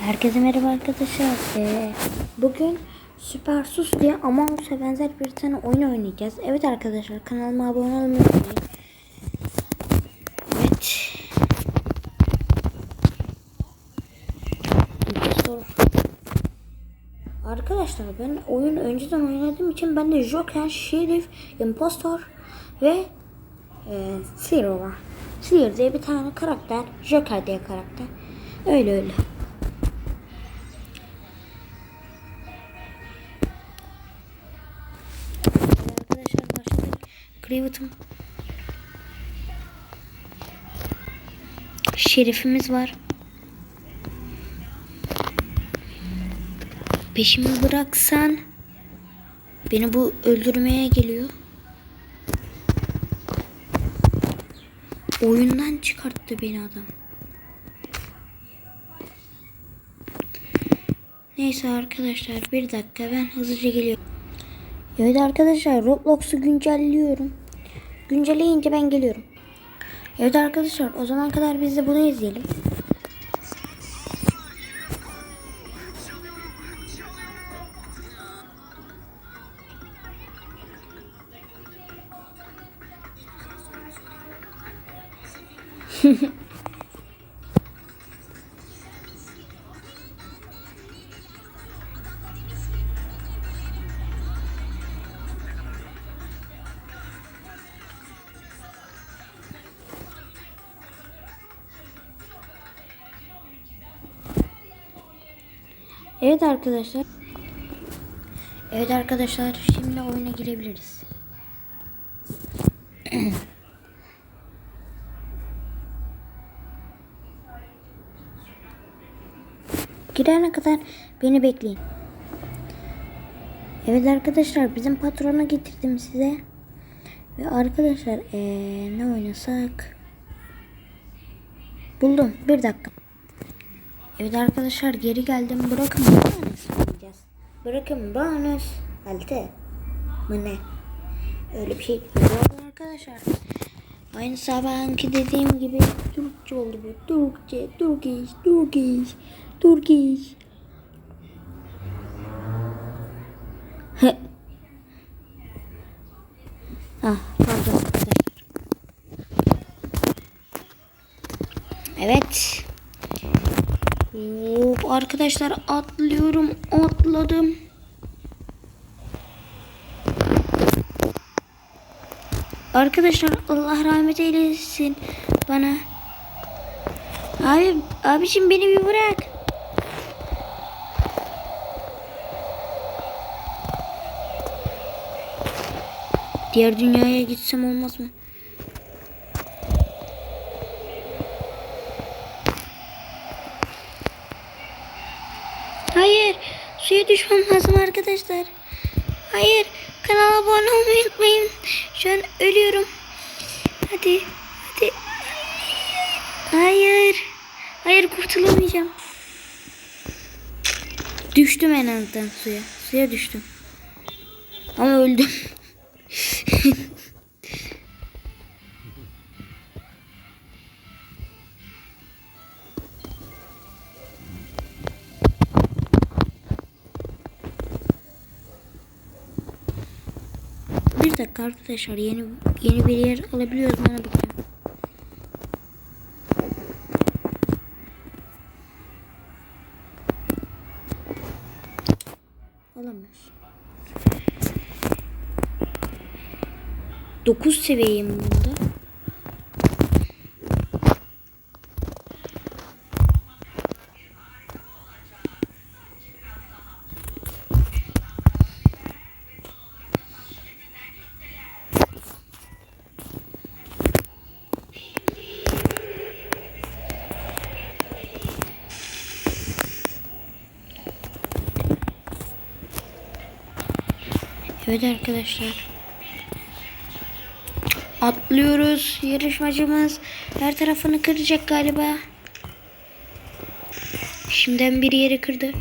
Herkese merhaba arkadaşlar. Ee, bugün Süper Sus diye Among Us'a benzer bir tane oyun oynayacağız. Evet arkadaşlar kanalıma abone olmayı. Evet. Arkadaşlar ben oyun önceden oynadığım için bende Joker, Şerif, Impostor ve e, Zero var. Zero diye bir tane karakter, Joker diye karakter. Öyle öyle. Creavet'ım. Şerifimiz var. Peşimi bıraksan beni bu öldürmeye geliyor. Oyundan çıkarttı beni adam. Neyse arkadaşlar bir dakika ben hızlıca geliyorum. Evet arkadaşlar Roblox'u güncelliyorum. Güncelleyince ben geliyorum. Evet arkadaşlar o zaman kadar biz de bunu izleyelim. Evet arkadaşlar. Evet arkadaşlar şimdi oyuna girebiliriz. Girene kadar beni bekleyin. Evet arkadaşlar bizim patronu getirdim size. Ve arkadaşlar ee, ne oynasak? Buldum. Bir dakika. Evet arkadaşlar geri geldim. Bırakın bonus oynayacağız. Bırakın bonus. Halte. Mı ne? Öyle bir şey. yok arkadaşlar. Aynı sabahki dediğim gibi Türkçe oldu bu. Türkçe, Turkish, Turkish. He. ah pardon. Evet. Hop, arkadaşlar atlıyorum. Atladım. Arkadaşlar Allah rahmet eylesin bana. Abi abiciğim beni bir bırak. Diğer dünyaya gitsem olmaz mı? Hayır. Suya düşmem lazım arkadaşlar. Hayır. Kanala abone olmayı unutmayın. Şu an ölüyorum. Hadi. Hadi. Hayır. Hayır kurtulamayacağım. Düştüm en azından suya. Suya düştüm. Ama öldüm. dakika arkadaşlar yeni yeni bir yer alabiliyoruz ona bakacağım. Alamıyoruz. 9 seviyeyim Evet arkadaşlar. Atlıyoruz. Yarışmacımız her tarafını kıracak galiba. Şimdiden bir yeri kırdı.